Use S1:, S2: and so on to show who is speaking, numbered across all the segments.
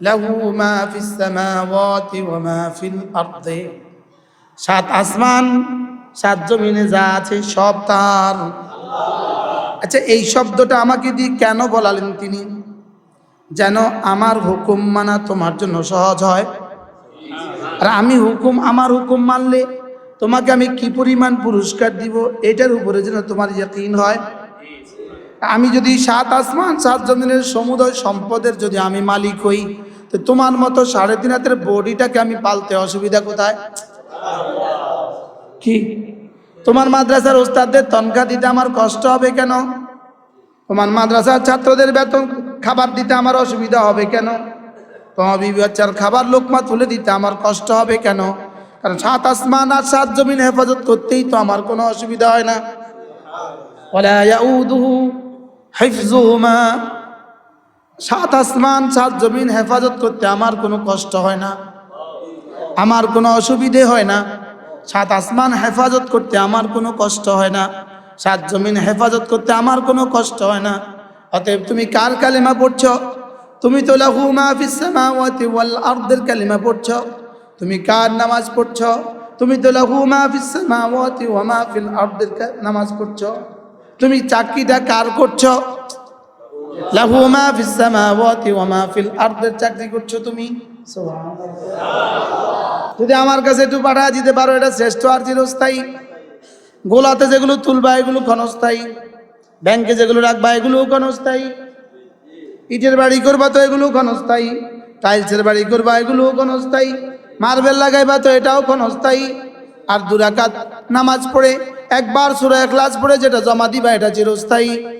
S1: লাহু মা ফিস সামাওয়াতি ওয়া মা ফিল আরদি। সাত আসমান, সাত জমিনে যা আছে সব তার। আচ্ছা এই শব্দটা আমাকে দিয়ে কেন বলালেন তিনি? যেন আমার হুকুম মানা তোমার জন্য সহজ হয়। আর আমি হুকুম, আমার হুকুম মানলে তোমাকে আমি কি পরিমাণ পুরস্কার দিব? এটার উপরে যেন তোমার ইয়াকিন হয়। আমি যদি সাত আসমান, সাত জমিনের সমুদয় সম্পদের যদি আমি মালিক হই তো তোমার মতো সাড়ে তিন হাতের বডিটাকে আমি পালতে অসুবিধা কোথায়? কি? তোমার মাদ্রাসার ওস্তাদদের তনখা দিতে আমার কষ্ট হবে কেন? তোমার মাদ্রাসার ছাত্রদের বেতন খাবার দিতে আমার অসুবিধা হবে কেন? তোমার বিবি বাচ্চার খাবার লোকমা তুলে দিতে আমার কষ্ট হবে কেন? কারণ সাত আসমান আর সাত জমিন হেফাজত করতেই তো আমার কোনো অসুবিধা হয় না। সাত আসমান, সাত জমিন হেফাজত করতে আমার কোনো কষ্ট হয় না। আমার কোনো অসুবিধে হয় না। সাত আসমান হেফাজত করতে আমার কোনো কষ্ট হয় না। সাত জমিন হেফাজত করতে আমার কোনো কষ্ট হয় না। অতএব তুমি কার কালিমা পড়ছ? তুমি তো লাহু মা ফিস সামাওয়াতি ওয়াল আরদের কালিমা পড়ছ। তুমি কার নামাজ পড়ছ? তুমি তো লাহু মা ফিস সামাওয়াতি ওয়া মা ফিল আরদের নামাজ পড়ছ। তুমি চাকরিটা কার করছ? লাহু মা ফিস সামাওয়াতি ওয়া মা ফিল আরদের চাকরি করছ তুমি? যদি আমার কাছে একটু পাঠা দিতে পারো, এটা শ্রেষ্ঠ আর চিরস্থায়ী। গোলাতে যেগুলো তুলবা, এগুলো ক্ষণস্থায়ী। ব্যাংকে যেগুলো রাখবা, এগুলোও ক্ষণস্থায়ী। ইটের বাড়ি করবা তো এগুলো ক্ষণস্থায়ী। টাইলসের বাড়ি করবা, এগুলোও ক্ষণস্থায়ী। মার্বেল লাগাইবা তো এটাও ক্ষণস্থায়ী। আর দুরাকাত নামাজ পড়ে, একবার সুরা ক্লাস পড়ে যেটা জমা দিবা, এটা চিরস্থায়ী।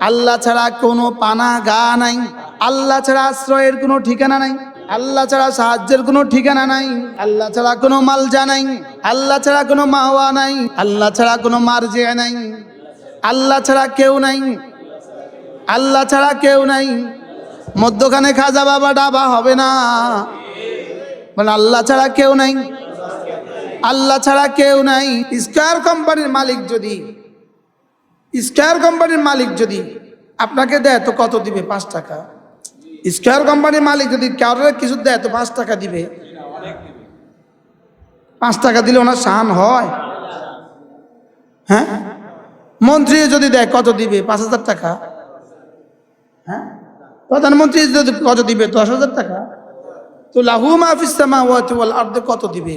S1: আল্লাহ ছাড়া কোনো পানা গা নাই আল্লাহ ছাড়া আশ্রয়ের কোনো ঠিকানা নাই আল্লাহ ছাড়া সাহায্যের কোনো ঠিকানা নাই আল্লাহ ছাড়া কোনো মালজা নাই আল্লাহ ছাড়া কোনো মাওয়া নাই আল্লাহ ছাড়া কোনো মারজে নাই আল্লাহ ছাড়া কেউ নাই আল্লাহ ছাড়া কেউ নাই মধ্যখানে খাজা বাবা ডাবা হবে না মানে আল্লাহ ছাড়া কেউ নাই আল্লাহ ছাড়া কেউ নাই স্কয়ার কোম্পানির মালিক যদি স্কয়ার কোম্পানির মালিক যদি আপনাকে দেয় তো কত দিবে? পাঁচ টাকা। স্কয়ার কোম্পানির মালিক যদি কারোর কিছু দেয় তো পাঁচ টাকা দিবে। পাঁচ টাকা দিলে ওনার শান হয়। হ্যাঁ? মন্ত্রী যদি দেয় কত দিবে? পাঁচ হাজার টাকা। হ্যাঁ? প্রধানমন্ত্রী যদি কত দিবে? দশ হাজার টাকা। তো লাহু মাহফিস সামাওয়াতি ওয়াল আরদে কত দিবে?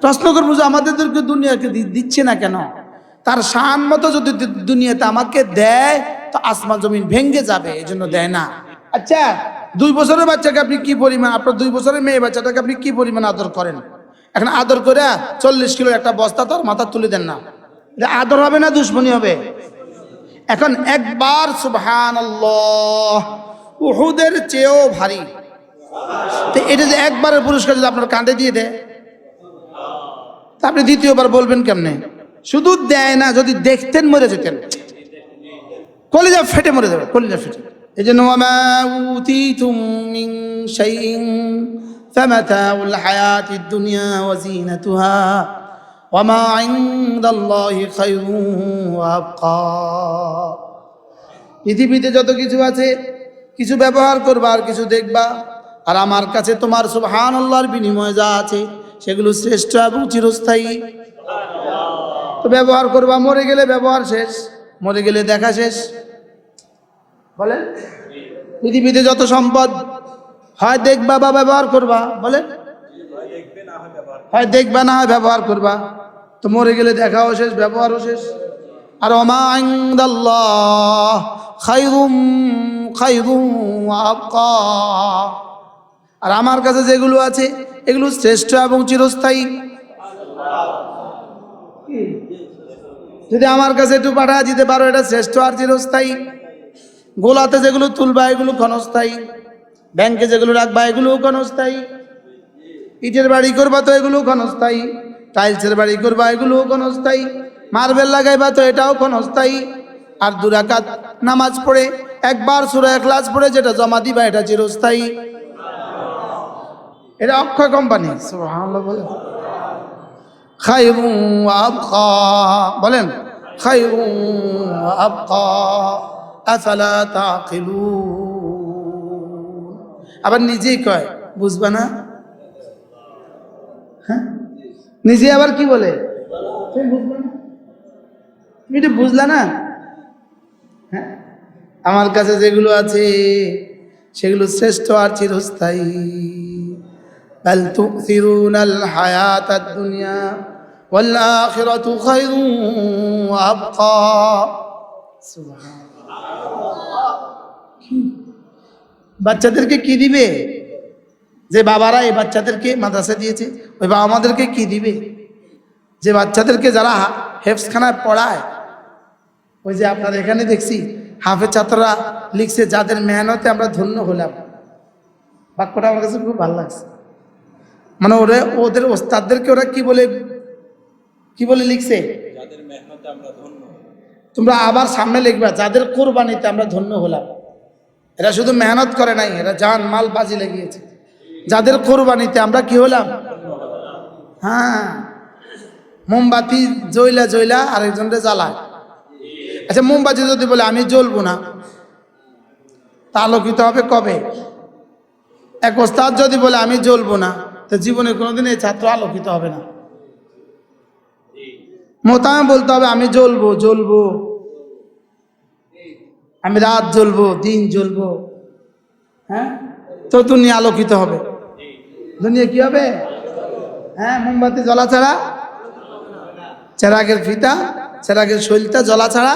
S1: প্রশ্ন করব যে আমাদেরকে দুনিয়াকে দিচ্ছে না কেন? তার শান মতো যদি দুনিয়াতে আমাকে দেয়, তো আসমান জমিন ভেঙ্গে যাবে এই জন্য দেয় না। আচ্ছা দুই বছরের বাচ্চাকে আপনি কি পরিমাণ আপনার দুই বছরের মেয়ে বাচ্চাটাকে আপনি কি পরিমাণ আদর করেন? এখন আদর করে চল্লিশ কিলো একটা বস্তা তোর মাথা তুলে দেন না। আদর হবে না দুশ্মনী হবে? এখন একবার সুবহান উহুদের চেয়েও ভারী। তো এটা যে একবারের পুরস্কার যদি আপনার কাঁধে দিয়ে দেয়, তা আপনি দ্বিতীয়বার বলবেন কেমনে? শুধু দেয় না, যদি দেখতেন মরে যেতেন। কলিজা ফেটে মরে যাবে, কলিজা ফেটে। এই জন্য পৃথিবীতে যত কিছু আছে, কিছু ব্যবহার করবা আর কিছু দেখবা। আর আমার কাছে তোমার সুবহান আল্লাহর বিনিময় যা আছে, সেগুলো শ্রেষ্ঠ এবং চিরস্থায়ী। ব্যবহার করবা, মরে গেলে ব্যবহার শেষ, মরে গেলে দেখা শেষ। বলেন? পৃথিবীতে যত সম্পদ হয়, দেখবা বা ব্যবহার করবা, বলেন? হয়, দেখবা না হয় ব্যবহার করবা। তো মরে গেলে দেখাও শেষ, ব্যবহারও শেষ। আর আর আমার কাছে যেগুলো আছে, এগুলো শ্রেষ্ঠ এবং চিরস্থায়ী। যদি আমার কাছে একটু পাঠা দিতে পারো, এটা শ্রেষ্ঠ আর চিরস্থায়ী। গোলাতে যেগুলো তুলবা, এগুলো ক্ষণস্থায়ী। ব্যাংকে যেগুলো রাখবা, এগুলোও ক্ষণস্থায়ী। ইটের বাড়ি করবা তো এগুলো ক্ষণস্থায়ী। টাইলসের বাড়ি করবা, এগুলোও ক্ষণস্থায়ী। মার্বেল লাগাইবা তো এটাও ক্ষণস্থায়ী। আর দুরাকাত নামাজ পড়ে, একবার সুরা ক্লাস পড়ে যেটা জমা দিবা, এটা চিরস্থায়ী। এটা অক্ষয় কোম্পানি সুবহানাল্লাহ বলেন আবার নিজেই কয়, বুঝবা না? হ্যাঁ? নিজে আবার কি বলে? তুমি এটা বুঝলা না? হ্যাঁ? আমার কাছে যেগুলো আছে, সেগুলো শ্রেষ্ঠ আর চিরস্থায়ী। بل تؤثرون الحياة الدنيا والآخرة خير وأبقى سبحان বাচ্চাদেরকে কি দিবে যে বাবারা এই বাচ্চাদেরকে মাদ্রাসা দিয়েছে ওই বাবা আমাদেরকে কি দিবে যে বাচ্চাদেরকে যারা হা- হেফসখানায় পড়ায় ওই যে আপনার এখানে দেখছি হাফেজ ছাত্ররা লিখছে যাদের মেহনতে আমরা ধন্য হলাম বাক্যটা আমার কাছে খুব ভালো লাগছে মানে ওরা ওদের ওস্তাদদেরকে ওরা কি বলে কি বলে লিখছে? তোমরা আবার সামনে লিখবা যাদের কোরবানিতে আমরা ধন্য হলাম। এরা শুধু মেহনত করে নাই এরা জান মাল বাজি লাগিয়েছে। যাদের কোরবানিতে আমরা কি হলাম? হ্যাঁ মোমবাতি জইলা জইলা আরেকজনকে জ্বালায়। আচ্ছা মোমবাতি যদি বলে আমি জ্বলবো না তা আলোকিত হবে কবে? এক ওস্তাদ যদি বলে আমি জ্বলবো না তো জীবনে কোনোদিন এই ছাত্র আলোকিত হবে না। মোতায়েম বলতে হবে আমি জ্বলবো জ্বলবো। আমি রাত জ্বলবো দিন জ্বলবো। হ্যাঁ? তো দুনিয়া আলোকিত হবে। দুনিয়া কি হবে? হ্যাঁ মোমবাতি জ্বলা ছাড়া? চেরাগের ফিতা? চেরাগের শৈলটা জ্বলা ছাড়া?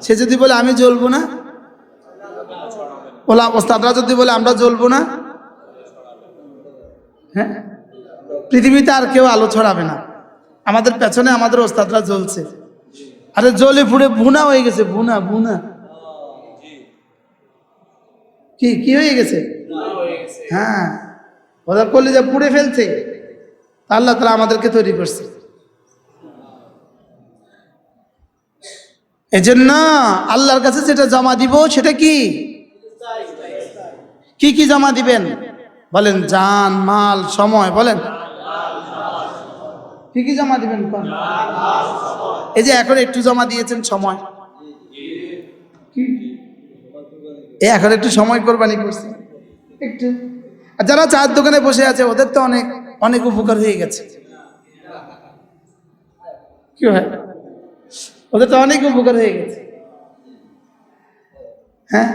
S1: সে যদি বলে আমি জ্বলবো না? ওলা ওস্তাদরা যদি বলে আমরা জ্বলবো না? হ্যাঁ? পৃথিবীতে আর কেউ আলো ছড়াবে না। আমাদের পেছনে আমাদের ওস্তাদরা জ্বলছে। আরে জ্বলে পুড়ে বুনা হয়ে গেছে বুনা বুনা কি কি হয়ে গেছে? হ্যাঁ। ওরা করলে যে পুড়ে ফেলছে। আল্লাহ তারা আমাদেরকে তৈরি করছে। এজন্য আল্লাহর কাছে যেটা জমা দিব সেটা কি কি জমা দিবেন? বলেন জান মাল সময় বলেন। কি কি জমা দিবেন এই যে এখন একটু জমা দিয়েছেন সময়? এই এখন একটু সময় কোরবানি করছে। একটু। আর যারা চার দোকানে বসে আছে ওদের তো অনেক অনেক উপকার হয়ে গেছে। কি হয়? ওদের তো অনেক উপকার হয়ে গেছে। হ্যাঁ?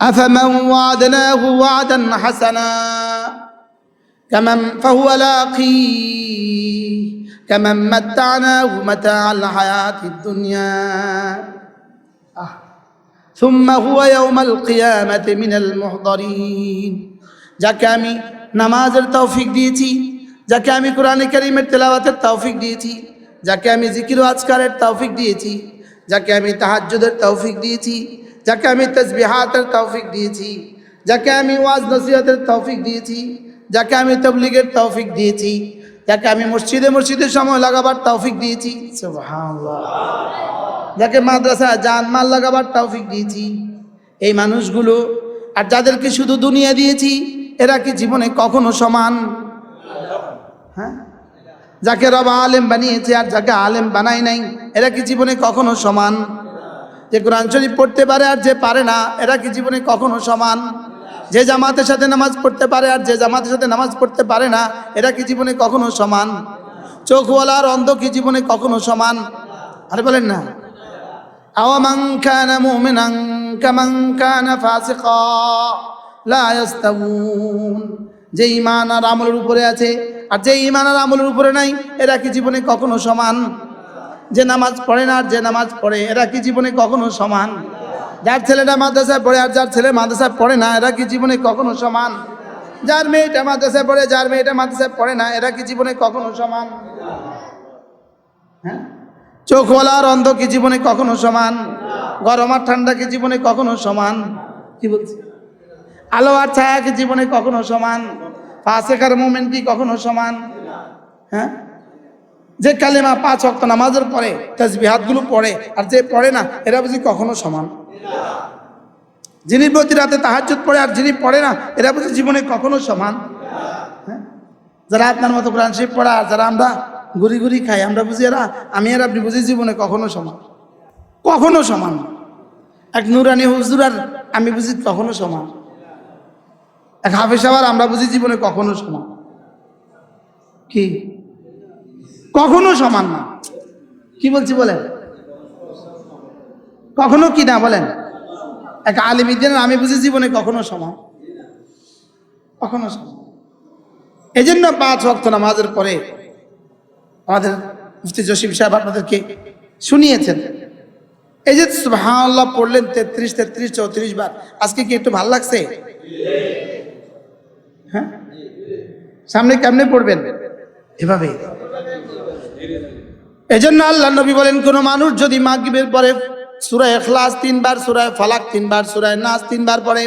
S1: أفمن وعدناه وعدا حسنا كمن فهو لاقيه كمن متعناه متاع الحياة الدنيا آه. ثم هو يوم القيامة من المحضرين যাকে আমি নামাজের তৌফিক দিয়েছি যাকে আমি কোরআনে কারিমের তেলাওয়াতের তৌফিক দিয়েছি যাকে আমি জিকির ও আজকারের তৌফিক দিয়েছি যাকে আমি তাহাজ্জুদের তৌফিক দিয়েছি যাকে আমি তসবিহাতের তৌফিক দিয়েছি, যাকে আমি ওয়াজ নসিহতের তৌফিক দিয়েছি, যাকে আমি তবলিগের তৌফিক দিয়েছি, যাকে আমি মসজিদে মসজিদে সময় লাগাবার তৌফিক দিয়েছি যাকে মাদ্রাসা জানমাল লাগাবার তৌফিক দিয়েছি, এই মানুষগুলো, আর যাদেরকে শুধু দুনিয়া দিয়েছি, এরা কি জীবনে কখনো সমান? হ্যাঁ? যাকে রবা আলেম বানিয়েছে আর যাকে আলেম বানাই নাই, এরা কি জীবনে কখনো সমান? যে কোরআন শরীফ পড়তে পারে আর যে পারে না, এরা কি জীবনে কখনো সমান? যে জামাতের সাথে নামাজ পড়তে পারে আর যে জামাতের সাথে নামাজ পড়তে পারে না, এরা কি জীবনে কখনো সমান? চোখওয়ালা আর অন্ধ কি জীবনে কখনো সমান? আরে বলেন না। যে ইমান আর আমলের উপরে আছে, আর যে ইমান আর আমলের উপরে নাই, এরা কি জীবনে কখনো সমান? যে নামাজ পড়ে না আর যে নামাজ পড়ে, এরা কি জীবনে কখনো সমান? যার ছেলেটা মাদ্রাসায় পড়ে আর যার ছেলে মাদ্রাসায় পড়ে না, এরা কি জীবনে কখনো সমান? যার মেয়েটা মাদ্রাসায় পড়ে, যার মেয়েটা মাদ্রাসায় পড়ে না, এরা কি জীবনে কখনো সমান? হ্যাঁ? চোখওয়ালা আর অন্ধ কি জীবনে কখনো সমান? গরম আর ঠান্ডা কি জীবনে কখনো সমান? কি বলছি? আলো আর ছায়া কি জীবনে কখনো সমান? ফাঁসেকার মোমেন্ট কি কখনো সমান? হ্যাঁ? যে কালেমা পাঁচ অক্ত নামাজের পরে, তাজবি হাতগুলো পড়ে, আর যে পড়ে না, এরা বুঝি কখনো সমান? যিনি প্রতি রাতে তাহাজ্জুদ পড়ে, আর যিনি পড়ে না, এরা বুঝি জীবনে কখনো সমান? হ্যাঁ? যারা আপনার মতো কোরআন শরীফ পড়া, আর যারা আমরা ঘুরি ঘুরি খাই, আমরা বুঝি এরা, আমি আর আপনি বুঝি জীবনে কখনো সমান? কখনো সমান? এক নুরানি হুজুর আর আমি বুঝি কখনো সমান? এক আবার আমরা বুঝি জীবনে কখনো সমান? কি? কখনো সমান না। কি বলছি বলেন? কখনো কি না বলেন? এক আলিমিদ্দিনের আমি বুঝি জীবনে কখনো সমান। কখনো সমান। এই জন্য পাঁচ ওয়াক্ত নামাজের পরে আমাদের মুফতি জসিম সাহেব আপনাদেরকে শুনিয়েছেন। এই যে সুবহানাল্লাহ পড়লেন তেত্রিশ তেত্রিশ, চৌত্রিশ বার, আজকে কি একটু ভালো লাগছে? হ্যাঁ? সামনে কেমনে পড়বেন? এভাবে। এজন্য আল্লাহ নবী বলেন, কোন মানুষ যদি মাগরিবের পরে সূরা ইখলাস তিনবার, সূরা ফালাক তিনবার, সূরা নাস তিনবার পড়ে,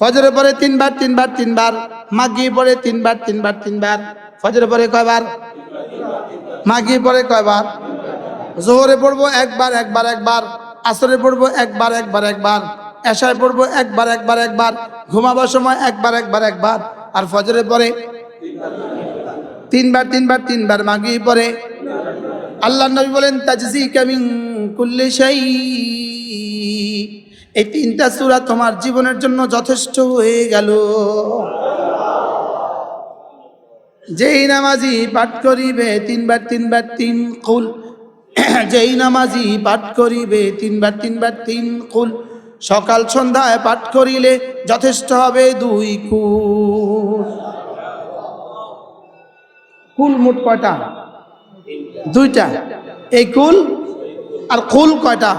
S1: ফজরের পরে তিনবার তিনবার তিনবার মাগরিব পরে তিনবার তিনবার তিনবার, ফজরের পরে কয়বার? মাগরিব পরে কয়বার? জোহরে পড়ব একবার একবার একবার, আসরে পড়ব একবার একবার একবার, এশায় পড়ব একবার একবার একবার, ঘুমাবার সময় একবার একবার একবার, আর ফজরের পরে তিনবার তিনবার তিনবার মাগি পরে। আল্লাহ নবী বলেন তাজজি কামিন কুল্লি শাই। এই তিনটা সূরা তোমার জীবনের জন্য যথেষ্ট হয়ে গেল। যেই নামাজি পাঠ করিবে, তিনবার তিনবার, তিন কুল। যেই নামাজি পাঠ করিবে, তিনবার তিনবার, তিন কুল। সকাল সন্ধ্যায় পাঠ করিলে যথেষ্ট হবে দুই কুল। কুল মোট কয়টা? দুইটা। এই কুল আর কুল কয়টা?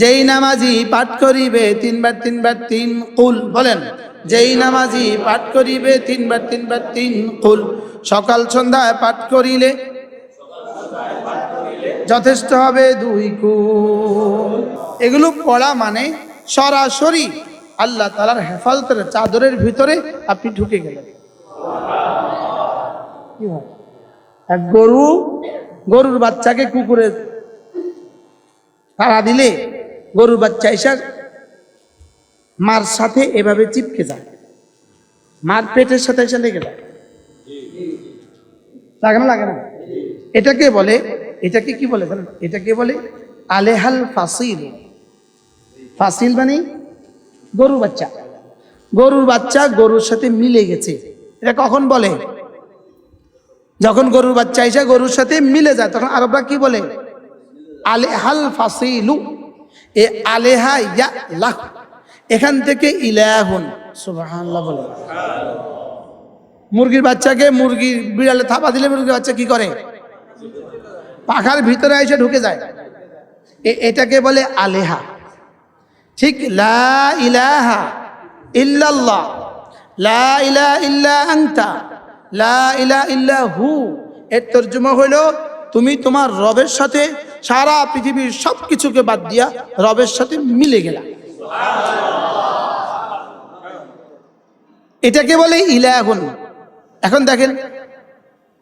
S1: যেই নামাজি পাঠ করিবে তিনবার তিনবার, তিন কুল, বলেন। যেই নামাজি পাঠ করিবে তিনবার তিনবার, তিন কুল। সকাল, সন্ধ্যায় পাঠ করিলে যথেষ্ট হবে দুই কুল। এগুলো পড়া মানে সরাসরি আল্লাহ তালার হেফাজতের চাদরের ভিতরে আপনি ঢুকে গেলেন। কি হয়? এক গরু, গরুর বাচ্চাকে কুকুরে তাড়া দিলে গরুর বাচ্চা এসে মার সাথে এভাবে চিপকে যায়। মার পেটের সাথে এসে লেগে যায়। লাগে না লাগে না? এটাকে বলে? এটাকে কি বলে জানেন? এটাকে বলে? আলেহাল ফাসিল। ফাসিল মানে গরুর বাচ্চা। গরুর বাচ্চা গরুর সাথে মিলে গেছে। এটা কখন বলে? যখন গরুর বাচ্চা এসে গরুর সাথে মিলে যায়, তখন আরবরা কি বলে? আলেহাল ফাসিলু। এ আলেহা ইয়া লাহ এখান থেকে ইলাহুন। সুবহানাল্লাহ বলে। মুরগির বাচ্চাকে মুরগির বিড়ালে থাপা দিলে মুরগির বাচ্চা কি করে? পাখার ভিতরে এসে ঢুকে যায়। এটাকে বলে আলেহা। ঠিক, লা ইলাহা ইল্লাল্লাহ। লা ইলা ইল্লা আনতা। লা ইলা ইল্লা হু এর তর্জমা হইল তুমি তোমার রবের সাথে সারা পৃথিবীর সব কিছুকে বাদ দিয়া রবের সাথে মিলে গেলা এটাকে বলে ইলাহুন এখন দেখেন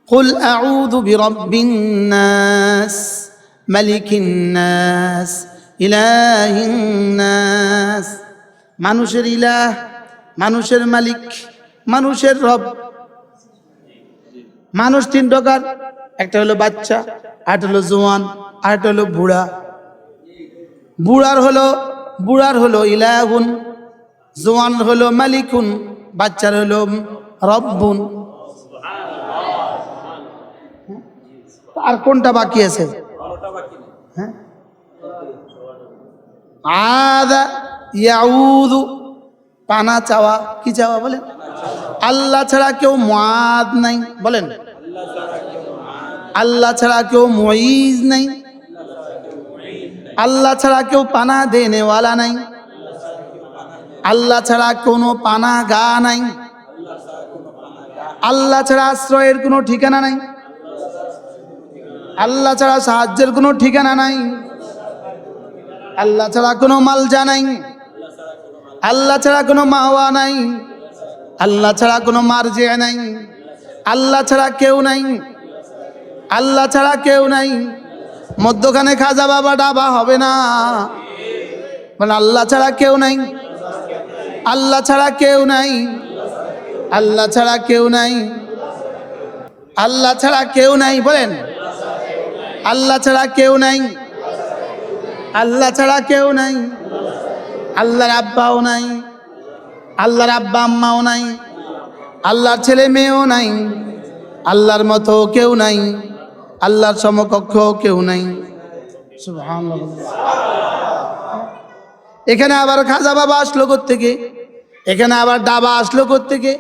S1: قل أعوذ برب الناس ملك الناس إله الناس মানুষের ইলাহ মানুষের মালিক মানুষের রব মানুষ তিন প্রকার। একটা হলো বাচ্চা, আরেকটা হলো জোয়ান, আরেকটা হলো বুড়া। বুড়ার হলো বুড়ার হলো ইলাহুন, জোয়ান হলো মালিকুন, বাচ্চার হলো রব্বুন। আর কোনটা বাকি আছে? হ্যাঁ? আদা ইয়াউদু পানা চাওয়া, কি চাওয়া বলেন? আল্লাহ ছাড়া কেউ মাদ নাই, বলেন। আল্লাহ ছাড়া কেউ মঈজ নাই। আল্লাহ ছাড়া কেউ পানা দেনেওয়ালা নাই। আল্লাহ ছাড়া কোনো পানা গা নাই। আল্লাহ ছাড়া আশ্রয়ের কোনো ঠিকানা নাই। আল্লাহ ছাড়া সাহায্যের কোনো ঠিকানা নাই। আল্লাহ ছাড়া কোনো মালজা নাই। আল্লাহ ছাড়া কোনো মাওয়া নাই। আল্লাহ ছাড়া কোনো মার্জে নাই। আল্লাহ ছাড়া কেউ নাই। আল্লাহ ছাড়া কেউ নাই। মধ্যখানে খাজা বাবা ডাবা হবে না। মানে আল্লাহ ছাড়া কেউ নাই। আল্লাহ ছাড়া কেউ নাই। আল্লাহ ছাড়া কেউ নাই। আল্লাহ ছাড়া কেউ নাই, বলেন। আল্লাহ ছাড়া কেউ নাই। আল্লাহ ছাড়া কেউ নাই। আল্লাহর আব্বাও নাই। আল্লাহর আব্বা আম্মাও নাই। আল্লাহর ছেলে মেয়েও নাই। আল্লাহর মতো কেউ নাই। আল্লাহর সমকক্ষ কেউ নাই। এখানে আবার খাজা বাবা আসলো থেকে এখানে আবার ডাবা আসলো থেকে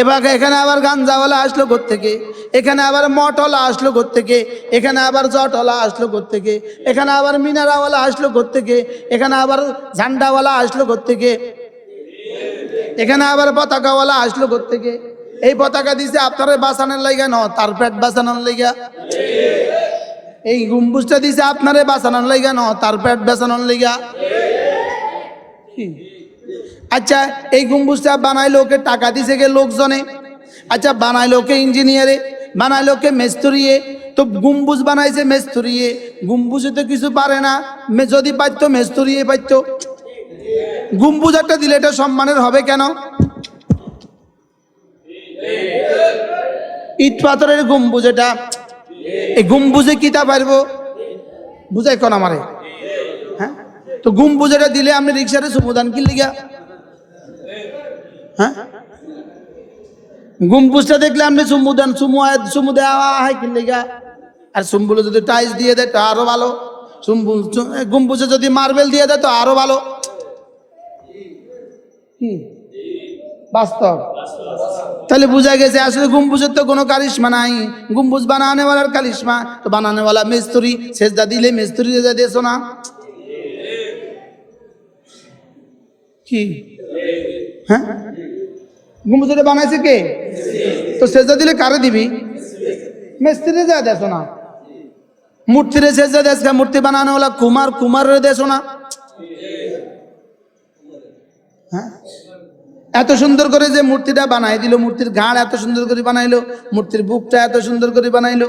S1: এবার এখানে আবার গাঞ্জাওয়ালা আসলো থেকে এখানে আবার মটলা আসলো থেকে এখানে আবার জটলা আসলো থেকে এখানে আবার মিনারাওয়ালা আসলো থেকে এখানে আবার ঝান্ডাওয়ালা আসলো থেকে এখানে আবার পতাকাওয়ালা আসলো থেকে এই পতাকা দিছে, আপনারা বাঁচানোর লাইগা ন তার পেট বাঁচানোর লাইগা। এই গম্বুজটা দিছে, আপনারে বাঁচানোর লাইগা ন তার পেট বাঁচানোর লাইগা? আচ্ছা এই গম্বুজটা বানাইলো কে, টাকা দিছে কে লোকজনে? আচ্ছা বানাইলো কে ইঞ্জিনিয়ারে? বানাইলো কে মেস্তরিয়ে? তো গম্বুজ বানাইছে মেস্তরিয়ে। গম্বুজে তো কিছু পারে না যদি পাইতো মেস্তরিয়ে পাইতো। গম্বুজ একটা দিলে এটা সম্মানের হবে কেন? ইট পাথরের গম্বুজ এটা। এই গম্বুজে কিতা পারব? বুঝাই কোন আমারে। হ্যাঁ? তো গম্বুজ এটা দিলে আপনি রিক্সারে সুমদান কি লিগা? হ্যাঁ? গম্বুজটা দেখলে আপনি সুমুদান সুমু সুমু দেওয়া হয় কি লিগা? আর সুম্বুলে যদি টাইলস দিয়ে দেয় তো আরও ভালো। সুম্বু গম্বুজে যদি মার্বেল দিয়ে দেয় তো আরও ভালো। কি বাস্তব। তাহলে বোঝা গেছে আসলে গম্বুজের তো কোনো কারিশমা নাই। গম্বুজ বানানেওয়ালার কারিশমা তো বানানেওয়ালা মিস্ত্রি, সেজদা দিলে মিস্ত্রি যা দিয়েছ না? কি? হ্যাঁ? গম্বুজটা বানাইছে কে? তো সেজদা দিলে কারে দিবি? মিস্ত্রি যা দেছো না? মূর্তিরে সেজদা দেশ মূর্তি বানানোওয়ালা কুমার, কুমারের দেছো না? হ্যাঁ? এত সুন্দর করে যে মূর্তিটা বানাই দিল, মূর্তির ঘাড় এত সুন্দর করে বানাইলো, মূর্তির বুকটা এত সুন্দর করে বানাইলো।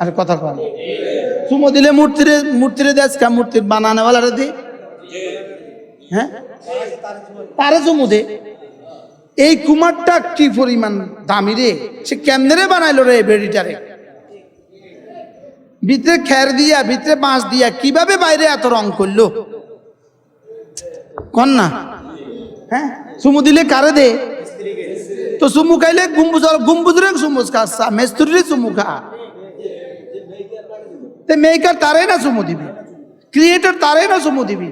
S1: আর কথা কন। চুমো দিলে মূর্তির মূর্তির দেশ কা মূর্তির দি। হ্যাঁ? তারে চুমু দে। এই কুমারটা কি পরিমাণ দামি রে? সে কেমনে রে বানাইলো রে বেডিটারে? ভিতরে খের দিয়া, ভিতরে বাঁশ দিয়া কীভাবে বাইরে এত রং করল? কন না? হ্যাঁ? চুমু দিলে কারে দে? তো চুমু খাইলে গুম্বুজ গুম্বুজরে চুমুজ খা মেস্তুরিরে চুমু খা। তে মেকার তারে না চুমু দিবি? ক্রিয়েটর তারে না চুমু দিবি?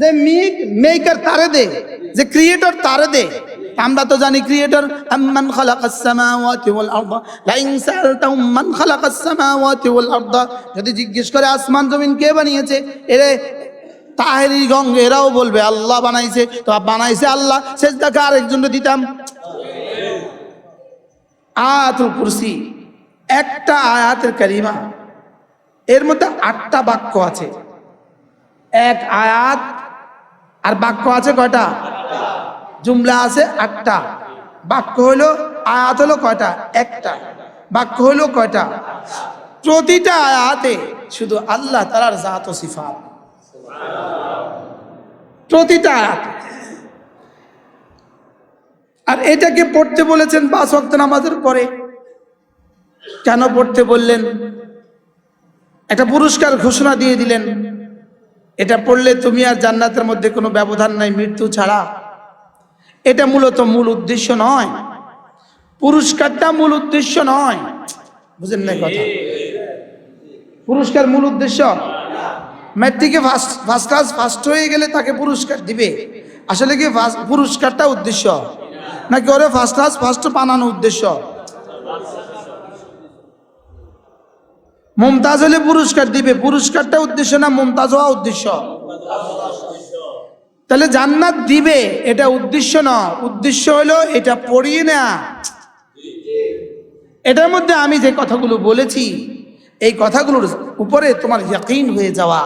S1: যে মিক মেকার তারে দে, যে ক্রিয়েটর তারে দে। আমরা তো জানি ক্রিয়েটর আম্মান খালাকাস সামাওয়াতি ওয়াল আরদা লাইন সালতাহুম মান খালাকাস সামাওয়াতি ওয়াল আরদা। যদি জিজ্ঞেস করে আসমান জমিন কে বানিয়েছে, এরে তাহেরি গং এরাও বলবে, আল্লাহ বানাইছে। তো বানাইছে আল্লাহ সেজদাকে আরেকজনকে দিতাম। আয়াতুল কুরসি, একটা আয়াতের কারিমা। এর মধ্যে আটটা বাক্য আছে। এক আয়াত, আর বাক্য আছে কয়টা? জুমলা আছে আটটা। বাক্য হলো আয়াত হলো কয়টা? একটা। বাক্য হলো কয়টা? প্রতিটা আয়াতে শুধু আল্লাহ তালার জাত ও সিফাত। প্রতিটা আর এটাকে পড়তে বলেছেন পাঁচ ওয়াক্ত নামাজের পরে। কেন পড়তে বললেন? একটা পুরস্কার ঘোষণা দিয়ে দিলেন। এটা পড়লে তুমি আর জান্নাতের মধ্যে কোনো ব্যবধান নাই, মৃত্যু ছাড়া। এটা মূলত মূল উদ্দেশ্য নয়। পুরস্কারটা মূল উদ্দেশ্য নয়। বুঝেন না কথা? পুরস্কার মূল উদ্দেশ্য? ম্যাট্রিকে ফার্স্ট ফার্স্ট ক্লাস ফার্স্ট হয়ে গেলে তাকে পুরস্কার দিবে। আসলে কি পুরস্কারটা উদ্দেশ্য? নাকি ওরে ফার্স্ট ক্লাস ফার্স্ট বানানো উদ্দেশ্য? মমতাজ হলে পুরস্কার দিবে। পুরস্কারটা উদ্দেশ্য না মমতাজ হওয়া উদ্দেশ্য? তাহলে জান্নাত দিবে, এটা উদ্দেশ্য না। উদ্দেশ্য হলো এটা পড়িয়ে না এটার মধ্যে আমি যে কথাগুলো বলেছি, এই কথাগুলোর উপরে তোমার ইয়াকিন হয়ে যাওয়া।